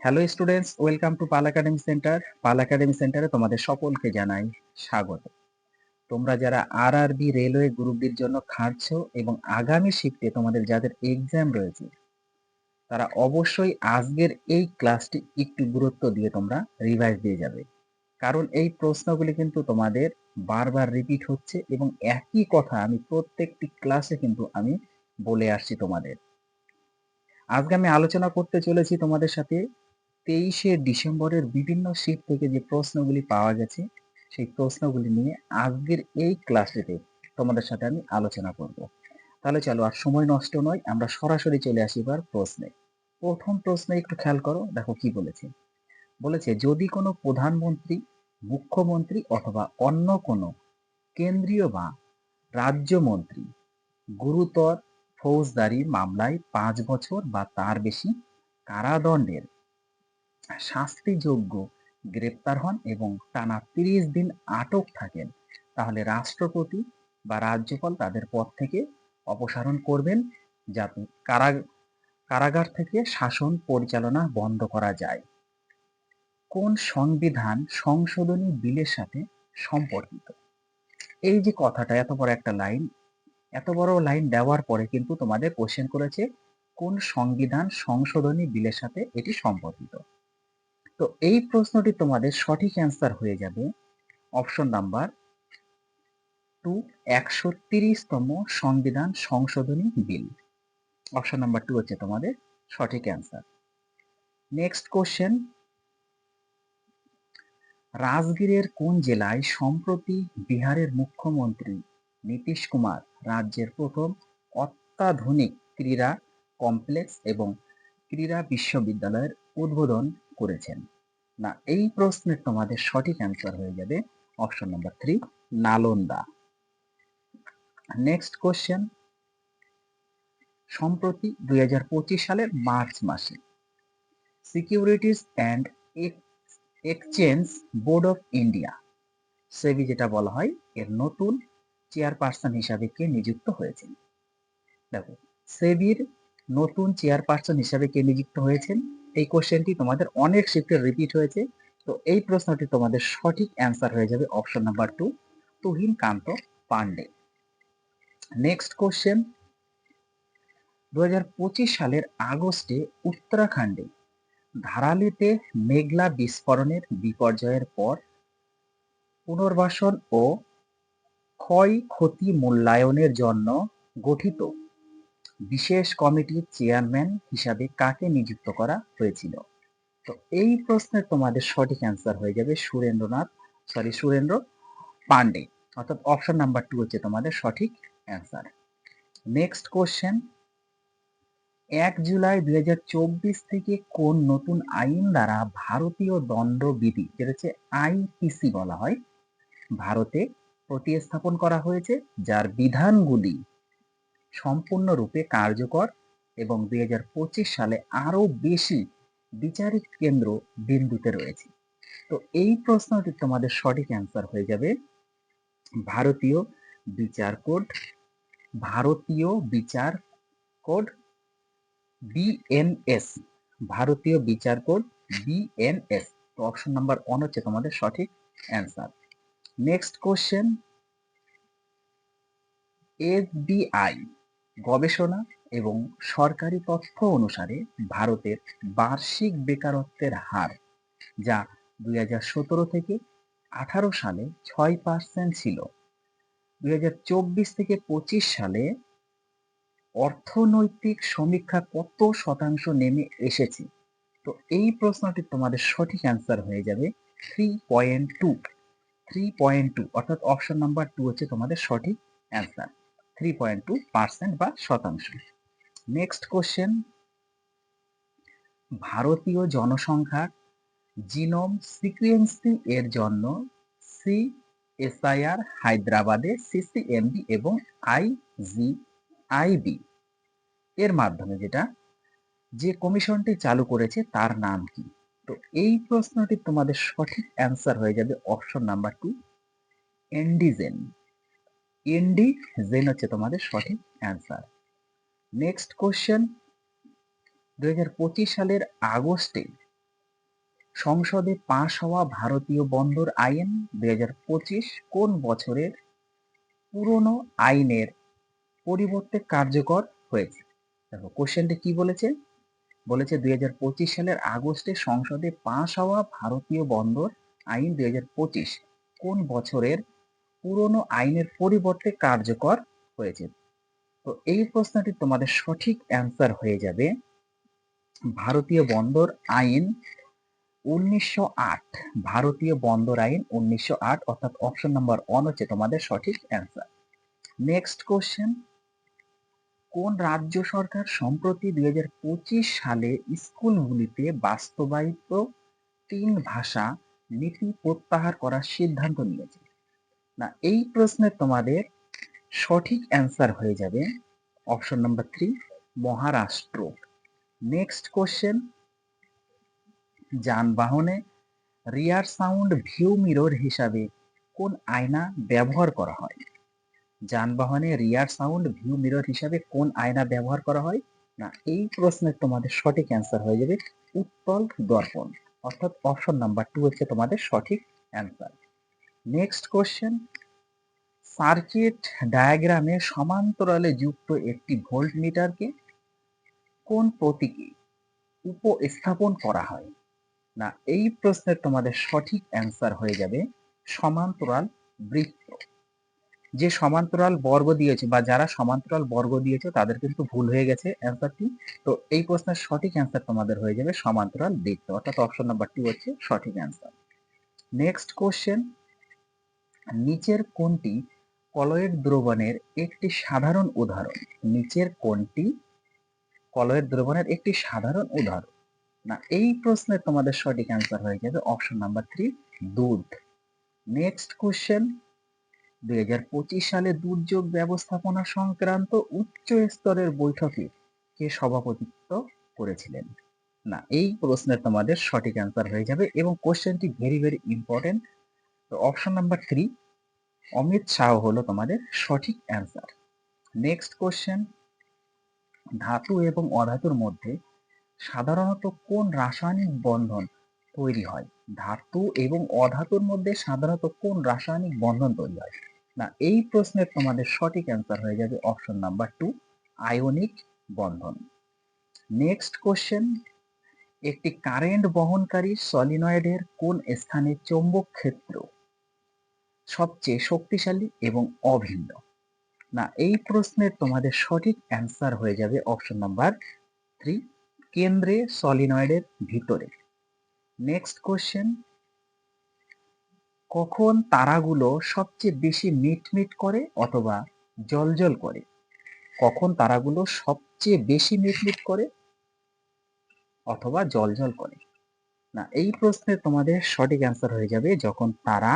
Hello students welcome to Pal academy centre Pal academy সেন্টারে তোমাদের সকলকে জানাই স্বাগত। তোমরা যারা আর আরবি রেলওয়ে গ্রুপ ডির জন্য খাটছো এবং আগামী শিফটে তোমাদের যাদের এক্সাম রয়েছে, তারা অবশ্যই আজকের এই ক্লাসটি একটু গুরুত্ব দিয়ে তোমরা রিভাইজ দিয়ে যাবে। কারণ এই প্রশ্নগুলি কিন্তু তোমাদের বারবার রিপিট হচ্ছে এবং একই কথা আমি প্রত্যেকটি ক্লাসে কিন্তু আমি বলে আসছি তোমাদের। আজকে আমি আলোচনা করতে চলেছি তোমাদের সাথে তেইশে ডিসেম্বরের বিভিন্ন শিট থেকে যে প্রশ্নগুলি পাওয়া গেছে, সেই প্রশ্নগুলি নিয়ে আজকের এই ক্লাসটিতে তোমাদের সাথে আমি আলোচনা করব। তাহলে চলো আর সময় নষ্ট নয়, আমরা সরাসরি চলে আসি এবার প্রশ্নে। প্রথম প্রশ্নে একটু খেয়াল করো, দেখো কি বলেছে। বলেছে, যদি কোনো প্রধানমন্ত্রী, মুখ্যমন্ত্রী অথবা অন্য কোনো কেন্দ্রীয় বা রাজ্যমন্ত্রী গুরুতর ফৌজদারি মামলায় পাঁচ বছর বা তার বেশি কারাদণ্ডের শাস্তিযোগ্য গ্রেপ্তার হন এবং টানা তিরিশ দিন আটক থাকেন। তাহলে রাষ্ট্রপতি বা রাজ্যপাল তাদের পদ থেকে অপসারণ করবেন যাতে কারা কারাগার থেকে শাসন পরিচালনা বন্ধ করা যায়। কোন সংবিধান সংশোধনী বিলের সাথে সম্পর্কিত? এই যে কথাটা, এত বড় একটা লাইন, এত বড় লাইন দেওয়ার পরে কিন্তু তোমাদের কোশ্চেন করেছে, কোন সংবিধান সংশোধনী বিলের সাথে এটি সম্পর্কিত? তো এই প্রশ্নটি তোমাদের সঠিক অ্যান্সার হয়ে যাবে। অপশন নাম্বার টু একশো তিরিশতম সংবিধান সংশোধনী বিল অপশন নাম্বার টু হচ্ছে তোমাদের সঠিক অ্যান্সার নেক্সট কোশ্চেন রাজগীরের কোন জেলায় সম্প্রতি বিহারের মুখ্যমন্ত্রী নীতিশ কুমার রাজ্যের প্রথম অত্যাধুনিক ক্রীড়া কমপ্লেক্স এবং ক্রীড়া বিশ্ববিদ্যালয়ের উদ্বোধন করেছেন। না, এই প্রশ্নের তোমাদের সঠিক অ্যান্সার হয়ে যাবে option number three Nalanda. Next question সম্প্রতি দুই সালের মার্চ মাসে securities and exchange board of India SEBI যেটা বলা হয়, এর নতুন চেয়ারপারসন হিসাবে কে নিযুক্ত হয়েছেন? দেখো সেবির নতুন চেয়ারপারসন হিসাবে কে নিযুক্ত হয়েছেন? এই কোশ্চেনটি তোমাদের অনেক শিফটে রিপিট হয়েছে। তো এই প্রশ্নটি তোমাদের সঠিক অ্যান্সার হয়ে যাবে option number two Tuhin Kanta Pandey. Next question দু সালের আগস্টে উত্তরাখণ্ডে ধারালিতে মেঘলা বিস্ফোরণের বিপর্যয়ের পর পুনর্বাসন ও ক্ষয় ক্ষতি মূল্যায়নের জন্য গঠিত বিশেষ কমিটির চেয়ারম্যান হিসাবে কাকে নিযুক্ত করা হয়েছিল? তো এই প্রশ্নের তোমাদের সঠিক অ্যান্সার হয়ে যাবে সুরেন্দ্রনাথ সরি সুরেন্দ্র পান্ডে। অর্থাৎ অপশন নাম্বার টু হচ্ছে তোমাদের সঠিক অ্যান্সার নেক্সট কোশ্চেন এক জুলাই দুই হাজার চব্বিশ থেকে কোন নতুন আইন দ্বারা ভারতীয় দণ্ডবিধি, যেটা হচ্ছে আইপিসি বলা হয়, ভারতে প্রতিস্থাপন করা হয়েছে, যার বিধানগুলি সম্পূর্ণরূপে কার্যকর এবং দুই হাজার পঁচিশ সালে আরও বেশি বিচারিক কেন্দ্র বিন্দুতে রয়েছে। তো এই প্রশ্নটি তোমাদের সঠিক অ্যান্সার হয়ে যাবে। ভারতীয় বিচার কোড, ভারতীয় বিচার কোড বিএনএস ভারতীয় বিচার কোড বিএনএস তো অপশন নাম্বার ওয়ান হচ্ছে তোমাদের সঠিক অ্যান্সার নেক্সট কোশ্চেন এসবিআই গবেষণা এবং সরকারি তথ্য অনুসারে ভারতের বার্ষিক বেকারত্বের হার, যা দুই হাজার সতেরো থেকে আঠারো সালে ছয় পার্সেন্ট ছিল। দুই হাজার চব্বিশ থেকে পঁচিশ সালে অর্থনৈতিক সমীক্ষা কত শতাংশ নেমে এসেছে? তো এই প্রশ্নটি তোমাদের সঠিক অ্যান্সার হয়ে যাবে three point two three point two অর্থাৎ অপশন নাম্বার টু হচ্ছে তোমাদের সঠিক answer three point two percent বা শতাংশ। নেক্সট কোশ্চেন ভারতীয় জনসংখ্যার জিনোম সিকুয়েন্সি এর জন্য সি এসআইআর হায়দ্রাবাদে সিসিএমবি এবং আইজি আইবি এর মাধ্যমে যেটা যে কমিশনটি চালু করেছে তার নাম কি? তো এই প্রশ্নটি তোমাদের সঠিক অ্যান্সার হয়ে যাবে অপশন নাম্বার টু এন্ডিজেন এনডি জেন হচ্ছে তোমাদের সঠিক অ্যান্সার নেক্সট কোশ্চেন দুই সালের আগস্টে সংসদে পাশ হওয়া ভারতীয় বন্দর আইন দু হাজার পঁচিশ কোন বছরের পুরনো আইনের পরিবর্তে কার্যকর হয়েছে? দেখো কোশ্চেনটি কি বলেছে? বলেছে দুই হাজার পঁচিশ সালের আগস্টে সংসদে পাশ হওয়া ভারতীয় বন্দর আইন দুই হাজার পঁচিশ কোন বছরের পুরনো আইনের পরিবর্তে কার্যকর হয়েছে। তো এই প্রশ্নটি তোমাদের সঠিক অ্যান্সার হয়ে যাবে। ভারতীয় বন্দর আইন উনিশশো আট। ভারতীয় বন্দর আইন উনিশশো অর্থাৎ অপশন নাম্বার ওয়ান হচ্ছে তোমাদের সঠিক অ্যান্সার নেক্সট কোশ্চেন কোন রাজ্য সরকার সম্প্রতি দুই হাজার পঁচিশ সালে স্কুলগুলিতে বাস্তবায়িত তিন ভাষা নীতি প্রত্যাহার করার সিদ্ধান্ত নিয়েছে? না, এই প্রশ্নের তোমাদের সঠিক অ্যান্সার হয়ে যাবে option number three Maharashtra. Next question যানবাহনে রিয়ার সাউন্ড ভিউ মিরর হিসাবে কোন আয়না ব্যবহার করা হয়? যানবাহনে রিয়ার সাউন্ড ভিউ মিরর হিসাবে কোন আয়না ব্যবহার করা হয়? না, এই প্রশ্নের তোমাদের সঠিক অ্যান্সার হয়ে যাবে উত্তল দর্পণ। অর্থাৎ অপশন নাম্বার টু হচ্ছে তোমাদের সঠিক অ্যান্সার নেক্সট কোশ্চেন সার্কিট ডায়াগ্রামে সমান্তরালে যুক্ত একটি ভোল্ট মিটারকে কোন প্রতীকে উপস্থাপন করা হয়? না, এই প্রশ্নের তোমাদের সঠিক অ্যান্সার হয়ে যাবে সমান্তরাল বৃত্ত। যে সমান্তরাল বর্গ দিয়েছে বা যারা সমান্তরাল বর্গ দিয়েছে তাদের কিন্তু ভুল হয়ে গেছে অ্যান্সারটি তো এই প্রশ্নের সঠিক অ্যান্সার তোমাদের হয়ে যাবে সমান্তরাল বৃত্ত। অর্থাৎ অপশন নাম্বার টু হচ্ছে সঠিক অ্যান্সার নেক্সট কোশ্চেন নিচের কোনটি কলয়েড দ্রবণের একটি সাধারণ উদাহরণ। নিচের কোনটি কলয়েড দ্রবণের একটি সাধারণ উদাহরণ। না, এই প্রশ্নের তোমাদের সঠিক অ্যান্সার হয়ে যাবে অপশন নাম্বার থ্রি দুধ। নেক্সট কোশ্চেন দুই হাজার পঁচিশ সালে দুর্যোগ ব্যবস্থাপনা সংক্রান্ত উচ্চ স্তরের বৈঠকে কে সভাপতিত্ব করেছিলেন? না, এই প্রশ্নের তোমাদের সঠিক অ্যান্সার হয়ে যাবে এবং কোশ্চেনটি very very important option number three Amit Shah হলো তোমাদের সঠিক অ্যান্সার নেক্সট কোশ্চেন ধাতু এবং অধাতুর মধ্যে সাধারণত কোন রাসায়নিক বন্ধন তৈরি হয়? ধাতু এবং অধাতুর মধ্যে সাধারণত কোন রাসায়নিক বন্ধন তৈরি হয়? না, এই প্রশ্নের তোমাদের সঠিক অ্যান্সার হয়ে যাবে অপশন নাম্বার টু আয়নিক বন্ধন. নেক্সট কোশ্চেন একটি কারেন্ট বহনকারী সলিনয়েডের কোন স্থানে চৌম্বক ক্ষেত্র সবচেয়ে শক্তিশালী এবং অভিন্ন। না, এই প্রশ্নের তোমাদের সঠিক অ্যান্সার হয়ে যাবে অপশন নাম্বার থ্রি কেন্দ্রে সলিনয়েডের ভিতরে। নেক্সট কোশ্চেন কখন তারাগুলো সবচেয়ে বেশি মিটমিট করে অথবা জলজল করে? কখন তারাগুলো সবচেয়ে বেশি মিটমিট করে অথবা জলজল করে? না, এই প্রশ্নের তোমাদের সঠিক অ্যান্সার হয়ে যাবে যখন তারা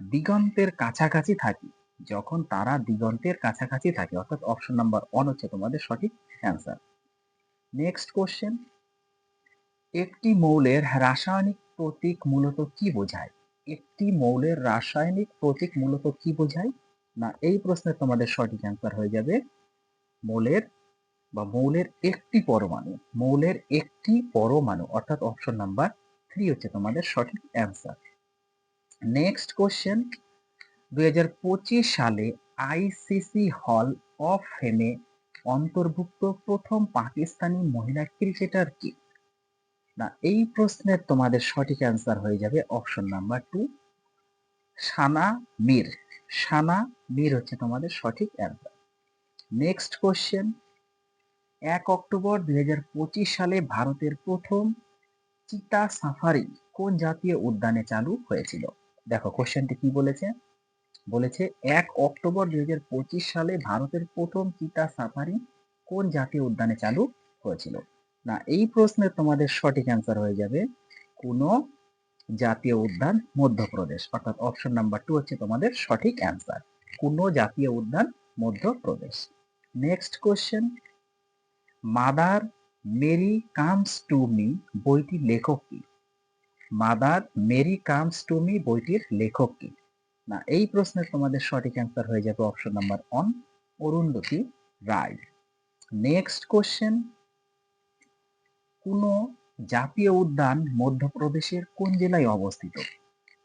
দিগন্তের কাছাকাছি থাকে। যখন তারা দিগন্তের কাছাকাছি থাকে, অর্থাৎ অপশন নাম্বার ওয়ান হচ্ছে তোমাদের সঠিক অ্যান্সার নেক্সট কোশ্চেন একটি মৌলের রাসায়নিক প্রতীক মূলত কি বোঝায়? একটি মৌলের রাসায়নিক প্রতীক মূলত কি বোঝায়? না, এই প্রশ্নের তোমাদের সঠিক অ্যান্সার হয়ে যাবে মৌলের বা মৌলের একটি পরমাণু। মৌলের একটি পরমাণু, অর্থাৎ অপশন নাম্বার থ্রি হচ্ছে তোমাদের সঠিক অ্যান্সার নেক্সট কোশ্চেন দুই হাজার পঁচিশ সালে আইসিসি হল অফ ফেমে অন্তর্ভুক্ত প্রথম পাকিস্তানি মহিলা ক্রিকেটার কি? না, এই প্রশ্নের তোমাদের সঠিক অ্যান্সার হয়ে যাবে option number two Sana Mir. Sana Mir হচ্ছে তোমাদের সঠিক অ্যান্সার নেক্সট কোশ্চেন এক অক্টোবর দুই হাজার পঁচিশ সালে ভারতের প্রথম চিতা সাফারি কোন জাতীয় উদ্যানে চালু হয়েছিল? দেখো কোশ্চেনটি কি বলেছে? বলেছে, এক অক্টোবর দুই হাজার পঁচিশ সালে ভারতের প্রথম চিতা সাফারি কোন জাতীয় উদ্যানে চালু হয়েছিল? না, এই প্রশ্নের তোমাদের সঠিক অ্যান্সার হয়ে যাবে কোন জাতীয় উদ্যান মধ্যপ্রদেশ। অর্থাৎ অপশন নাম্বার টু হচ্ছে তোমাদের সঠিক অ্যান্সার কোন জাতীয় উদ্যান Madhya Pradesh. Next question mother Mary comes to me বইটির লেখক কি? Mother Mary comes to me বইটির লেখক কি? না, এই প্রশ্নের তোমাদের সঠিক অ্যান্সার হয়ে যাবে option number one Arundhati Roy. Next question কোনো জাতীয় উদ্যান মধ্যপ্রদেশের কোন জেলায় অবস্থিত?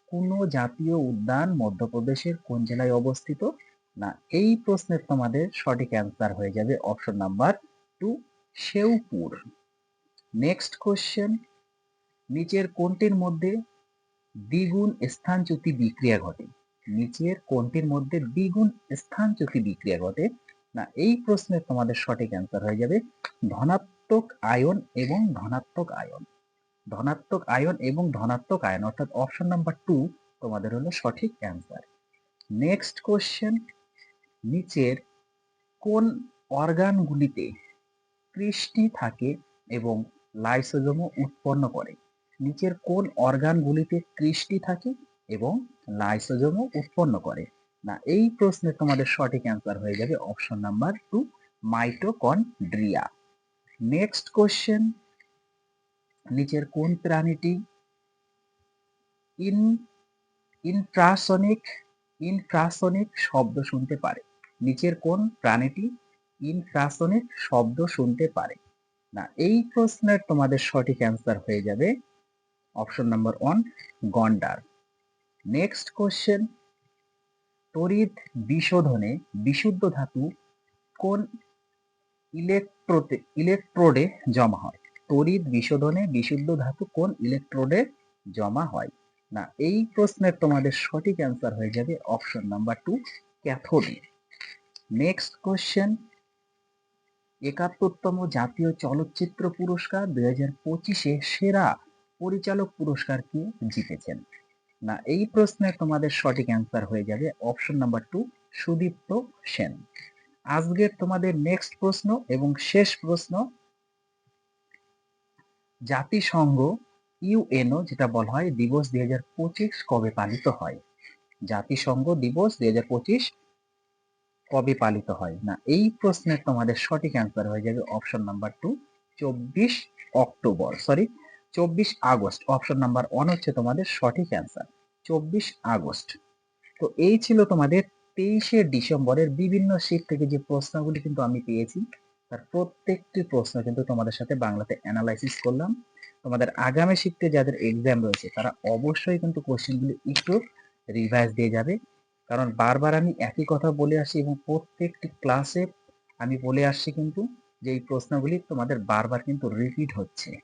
কোন জাতীয় উদ্যান মধ্যপ্রদেশের কোন জেলায় অবস্থিত? না, এই প্রশ্নের তোমাদের সঠিক অ্যান্সার হয়ে যাবে option number two Sheopur next question নিচের কোনটির মধ্যে দ্বিগুণ স্থানচ্যুতি বিক্রিয়া ঘটে। নিচের কোনটির মধ্যে দ্বিগুণ স্থানচ্যুতি বিক্রিয়া ঘটে। না, এই প্রশ্নের তোমাদের সঠিক অ্যান্সার হয়ে যাবে ধনাত্মক আয়ন এবং ধনাত্মক আয়ন। ধনাত্মক আয়ন এবং ধনাত্মক আয়ন, অর্থাৎ অপশন নাম্বার টু তোমাদের হলো সঠিক অ্যান্সার নেক্সট কোশ্চেন নিচের কোন অর্গানগুলিতে কৃষ্টি থাকে এবং লাইসোজোমও উৎপন্ন করে? নিচের কোন অর্গানগুলিতে কৃষ্টি থাকে এবং লাইসোজোমও উৎপন্ন করে? না, এই প্রশ্নে তোমাদের সঠিক অ্যান্সার হয়ে যাবে option number two mitochondria next question নিচের কোন প্রাণীটি ইন ইনফ্রাসনিক ইনফ্রাসনিক শব্দ শুনতে পারে? নিচের কোন প্রাণীটি ইনফ্রাসনিক শব্দ শুনতে পারে? না, এই প্রশ্নের তোমাদের সঠিক অ্যান্সার হয়ে যাবে অপশন নাম্বার ওয়ান গন্ডার নেক্সট কোশ্চেন তড়িৎ বিশোধনে বিশুদ্ধ ধাতু কোন ইলেকট্রোতে ইলেকট্রোডে জমা হয়? তড়িৎ বিশোধনে বিশুদ্ধ ধাতু কোন ইলেকট্রোডে জমা হয়? না, এই প্রশ্নের তোমাদের সঠিক অ্যান্সার হয়ে যাবে অপশন নাম্বার টু ক্যাথোডে নেক্সট কোশ্চেন একাত্তরতম জাতীয় চলচ্চিত্র পুরস্কার দুই হাজার সেরা পরিচালক পুরস্কার কে জিতেছেন? না, এই প্রশ্নের তোমাদের সঠিক অ্যান্সার হয়ে যাবে option number two Sudipto Sen. আজকের তোমাদের নেক্সট প্রশ্ন এবং শেষ প্রশ্ন, জাতিসংঘ ইউএনও যেটা বলা হয় দিবস দুই হাজার পঁচিশ কবে পালিত হয়? জাতিসংঘ দিবস দুই হাজার পঁচিশ কবে পালিত হয়? না, এই প্রশ্নের তোমাদের সঠিক অ্যান্সার হয়ে যাবে অপশন নাম্বার টু চব্বিশ অক্টোবর সরি চব্বিশ আগস্ট। অপশন নাম্বার ওয়ান হচ্ছে তোমাদের সঠিক অ্যান্সার চব্বিশ আগস্ট। তো এই ছিল তোমাদের তেইশে ডিসেম্বরের বিভিন্ন শীট থেকে যে প্রশ্নগুলি কিন্তু আমি পেয়েছি, তার প্রত্যেকটি প্রশ্ন কিন্তু তোমাদের সাথে বাংলাতে অ্যানালাইসিস করলাম। তোমাদের আগামী শিফটে যাদের এক্সাম রয়েছে, তারা অবশ্যই কিন্তু কোশ্চেনগুলি একটু রিভাইজ দিয়ে যাবে। কারণ বারবার আমি একই কথা বলে আসি এবং প্রত্যেকটি ক্লাসে আমি বলে আসছি কিন্তু যে এই প্রশ্নগুলি তোমাদের বারবার কিন্তু রিপিট হচ্ছে।